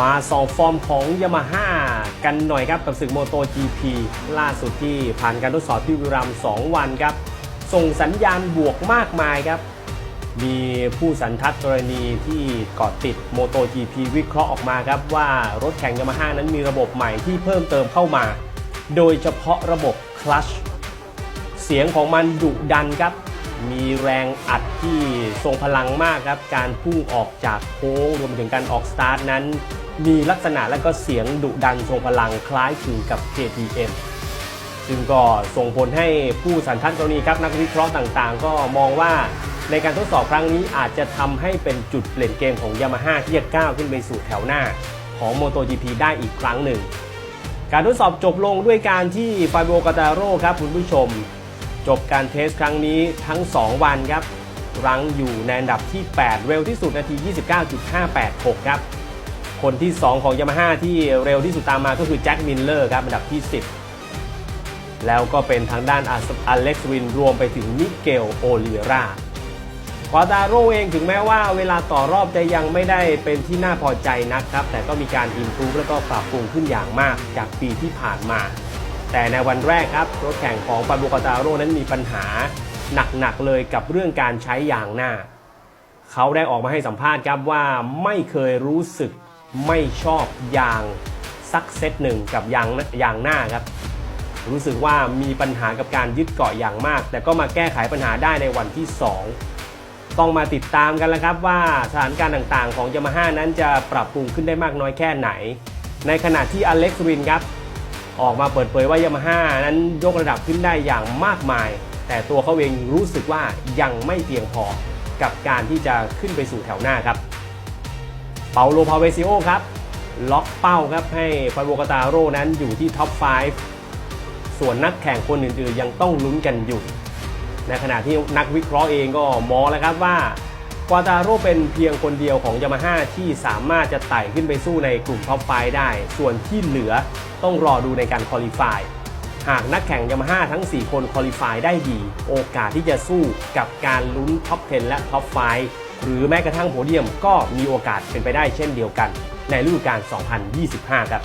มาสองฟอร์มของยามาฮ่ากันหน่อยครับกับศึกโมโต GP ล่าสุดที่ผ่านการทดสอบที่บุรีรัมย์2วันครับ ส่งสัญญาณบวกมากมายครับ มีผู้สันทัดกรณีที่เกาะติดโมโต GP วิเคราะห์ออกมาครับ ว่ารถแข่งยามาฮ่านั้นมีระบบใหม่ที่เพิ่มเติมเข้ามา โดยเฉพาะระบบคลัชเสียงของมันดุดันครับ มีแรงอัดที่ทรงพลังมากครับ การพุ่งออกจากโค้งรวมไปถึงการออกสตาร์ทนั้น มีลักษณะและก็เสียงดุดันทรงพลังคล้ายคลึงกับ KTM ซึ่งก็ส่งผลให้ผู้สันทัดกรณีครับนักวิเคราะห์ต่างๆ ก็มองว่าในการทดสอบครั้งนี้อาจจะทำให้เป็นจุดเปลี่ยนเกมของยามาฮ่าที่จะก้าวขึ้นไปสู่แถวหน้าของ MotoGP ได้อีกครั้งหนึ่ง การทดสอบจบลงด้วยการที่ฟาโบกาตาโร่ครับคุณผู้ชม จบการเทสครั้งนี้ทั้ง 2 วันครับ รั้งอยู่ในอันดับที่ 8 เร็วที่สุดนาที 29.586 ครับ คนที่ 2 ของยามาฮ่าที่เร็วที่สุดตามมาก็คือแจ็คมิลเลอร์ครับอันดับที่ 10 แล้วก็เป็นทางด้านอเล็กซ์วินรวมไปถึงมิเกลโอลิเวราควาตาโรเองถึงแม้ว่าเวลาต่อรอบจะยังไม่ได้เป็นที่น่าพอใจนักครับ แต่ก็มีการอินพูแล้วก็ปรับปรุงขึ้นอย่างมากจากปีที่ผ่านมา แต่ในวันแรกครับรถแข่งของฟาบูคาตาโร่นั้นมีปัญหาหนักๆเลยกับเรื่องการใช้ยางหน้า เขาได้ออกมาให้สัมภาษณ์ครับว่าไม่เคยรู้สึกไม่ชอบยางสักเซตหนึ่งกับยางยางหน้าครับ รู้สึกว่ามีปัญหากับการยึดเกาะอย่างมาก แต่ก็มาแก้ไขปัญหาได้ในวันที่ 2 ต้องมาติดตามกันแล้วครับว่าสถานการณ์ต่างๆ ของยามาฮ่านั้นจะปรับปรุงขึ้นได้มากน้อยแค่ไหน ในขณะที่อเล็กซ์วินครับ ออกมาเปิดเผยว่ายามาฮ่านั้นยกระดับขึ้นได้อย่างมากมาย แต่ตัวเขาเองรู้สึกว่ายังไม่เพียงพอกับการที่จะขึ้นไปสู่แถวหน้าครับ เปาโลพาเวซิโอครับ ล็อกเป้าครับให้ฟาโบกาตาโร่นั้นอยู่ที่ท็อป 5 ส่วนนักแข่งคนอื่นๆ ยังต้องลุ้นกันอยู่ ในขณะที่นักวิเคราะห์เองก็มองแล้วครับว่า วาตาโร่เป็นเพียงคนเดียวของยามาฮ่าที่สามารถจะไต่ขึ้นไปสู้ในกลุ่มท็อป5ได้ ส่วนที่เหลือต้องรอดูในการคอลี่ฟายหากนักแข่งยามาฮ่าทั้ง 4 คนคอลี่ฟายได้ดี โอกาสที่จะสู้กับการลุ้นท็อป 10 และท็อป 5 หรือแม้กระทั่งโพเดียมก็มีโอกาสเป็นไปได้เช่นเดียวกัน ในฤดูกาล 2025 ครับ